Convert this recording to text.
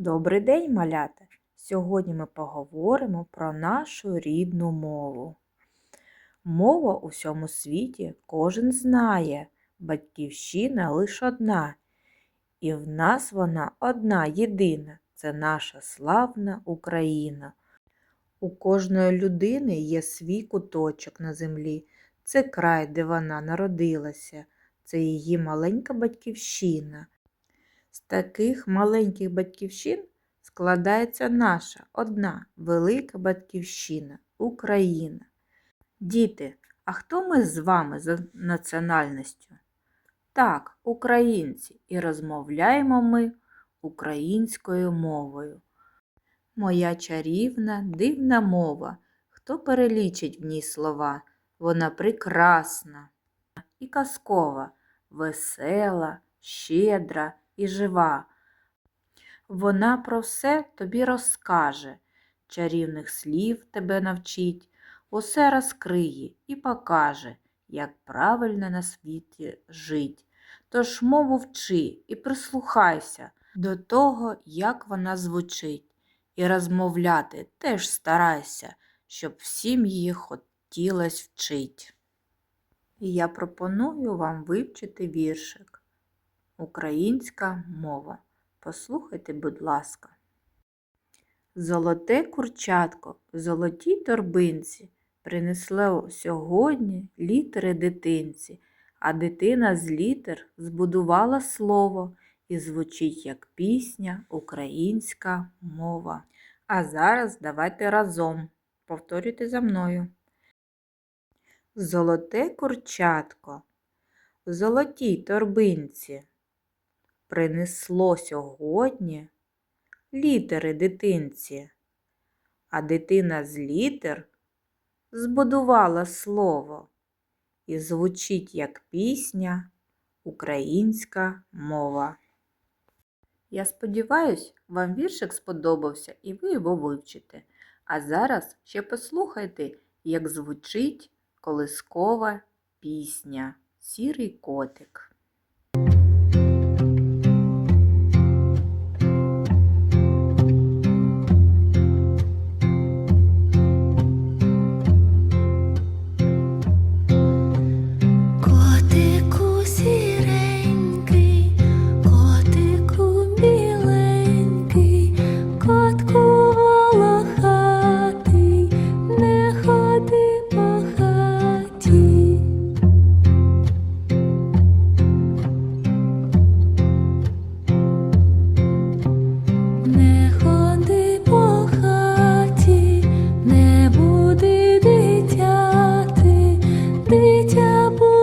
Добрий день, малята! Сьогодні ми поговоримо про нашу рідну мову. Мова у всьому світі кожен знає, батьківщина лише одна. І в нас вона одна єдина це наша славна Україна. У кожної людини є свій куточок на землі. Це край, де вона народилася, це її маленька батьківщина. З таких маленьких батьківщин складається наша одна велика батьківщина Україна. Діти, а хто ми з вами за національністю? Так, українці, і розмовляємо ми українською мовою. Моя чарівна, дивна мова. Хто перелічить в ній слова? Вона прекрасна і казкова, весела, щедра і жива. Вона про все тобі розкаже, чарівних слів тебе навчить, усе розкриє і покаже, як правильно на світі жить. Тож мову вчи і прислухайся до того, як вона звучить, і розмовляти теж старайся, щоб всім її хотілось вчить. І я пропоную вам вивчити віршик Українська мова. Послухайте, будь ласка. Золоте курчатко в золотій торбинці принесло сьогодні літери дитинці, а дитина з літер збудувала слово і звучить як пісня українська мова. А зараз давайте разом повторюйте за мною. Золоте курчатко в золотій торбинці принесло сьогодні літери дитинці, а дитина з літер збудувала слово і звучить як пісня українська мова. Я сподіваюсь, вам віршик сподобався і ви його вивчите. А зараз ще послухайте, як звучить колискова пісня Сірий котик. 下不